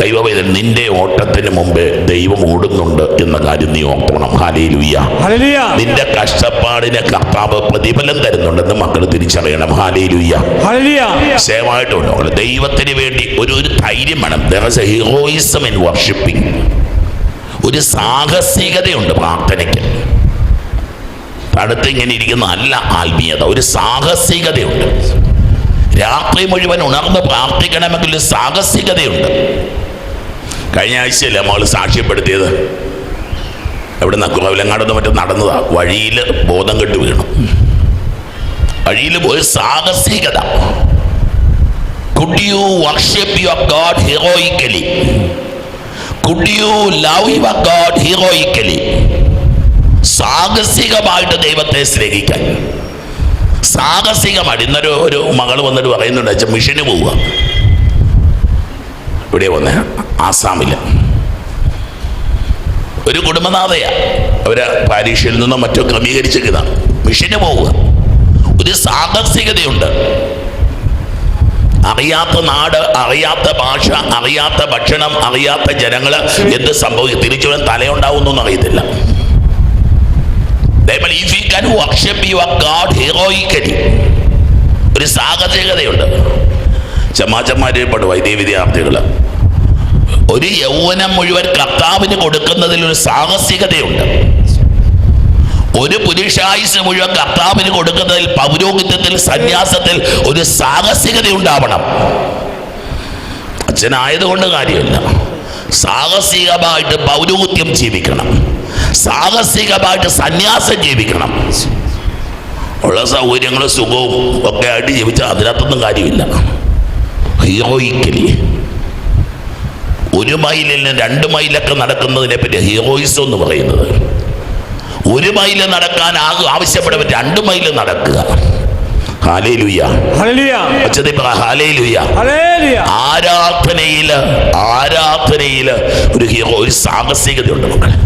ദൈവവേദന നിന്റെ ഓട്ടത്തിന് മുമ്പ് ദൈവം ഓടുന്നുണ്ട് എന്ന കാര്യം നീ ഓർക്കണം. ഹാലേലുയ്യ നിന്റെ കഷ്ടപ്പാടിനെ കർത്താവ് പ്രതിഫലം തരുന്നുണ്ടെന്ന് മക്കൾ തിരിച്ചറിയണം. ഹാലേലുയ്യ സേവായിട്ടുണ്ടോ ദൈവത്തിന് വേണ്ടി ഒരു ഒരു ധൈര്യം വേണം. ഹീറോയിസം ഇൻ വർഷിപ്പിംഗ് ഒരു സാഹസികതയുണ്ട് പ്രാർത്ഥനയ്ക്ക്. അടുത്ത് ഇങ്ങനെ ഇരിക്കുന്ന നല്ല ആത്മീയത. ഒരു സാഹസികതയുണ്ട്. രാത്രി മുഴുവൻ ഉണർന്ന് പ്രാർത്ഥിക്കണമെങ്കിൽ ഒരു സാഹസികതയുണ്ട്. കഴിഞ്ഞ ആഴ്ചയല്ലേ നമ്മൾ സാക്ഷ്യപ്പെടുത്തിയത്? എവിടെ നിന്ന് കുറവിലങ്ങാടൊന്നും മറ്റും നടന്നതാ? വഴിയിൽ ബോധം കെട്ട് വീണു. വഴിയിൽ പോയി സാഹസികത. Could you worship your God heroically could you love your God heroically സാഹസികമായിട്ട് ദൈവത്തെ സ്നേഹിക്കാൻ. സാഹസികമായിട്ട് ഇന്നൊരു ഒരു മകൾ വന്നിട്ട് പറയുന്നുണ്ട് അച്ഛൻ മിഷന് പോവുക. ഇവിടെ വന്നേ ആസാമിൽ ഒരു കുടുംബനാഥയാ. അവർ പാരീഷിൽ നിന്നും മറ്റോ ക്രമീകരിച്ചിരിക്കുന്ന മിഷന് പോവുക. ഒരു സാഹസികതയുണ്ട്. അറിയാത്ത നാട് അറിയാത്ത ഭാഷ അറിയാത്ത ഭക്ഷണം അറിയാത്ത ജനങ്ങൾ എന്ത് സംഭവിക്കും? തിരിച്ചു തലയുണ്ടാവുന്നു അറിയത്തില്ല. Bible, if you can worship your God heroically, ഒരു സാഹസികതയുണ്ട്. ചമ്മാച്ചന്മാരിൽപ്പെട്ട വൈദ്യ വിദ്യാർത്ഥികൾ ഒരു യൗവനം മുഴുവൻ കർത്താവിന് കൊടുക്കുന്നതിൽ ഒരു സാഹസികതയുണ്ട്. ഒരു പുരുഷായുസ് മുഴുവൻ കർത്താവിന് കൊടുക്കുന്നതിൽ പൗരോഹിത്യത്തിൽ സന്യാസത്തിൽ ഒരു സാഹസികത ഉണ്ടാവണം അച്ഛനായതുകൊണ്ട് കാര്യമില്ല. സാഹസികമായിട്ട് പൗരോഹിത്യം ജീവിക്കണം. സാഹസികമായിട്ട് സന്യാസം ജീവിക്കണം. ഉള്ള സൗകര്യങ്ങളും സുഖവും ഒക്കെ ആയിട്ട് ജീവിച്ചാൽ അതിനകത്തൊന്നും കാര്യമില്ല. ഹീറോയിക്കലി ഒരു മൈലിൽ നിന്ന് രണ്ട് മൈലൊക്കെ നടക്കുന്നതിനെ പറ്റി ഹീറോയിസം എന്ന് പറയുന്നത്. ഒരു മൈൽ നടക്കാൻ ആവശ്യപ്പെടുമ്പോൾ രണ്ട് മൈൽ നടക്കുക. ആരാധനയിൽ ആരാധനയിൽ ഒരു ഹീറോ ഒരു സാഹസികതയുണ്ട് മക്കളെ.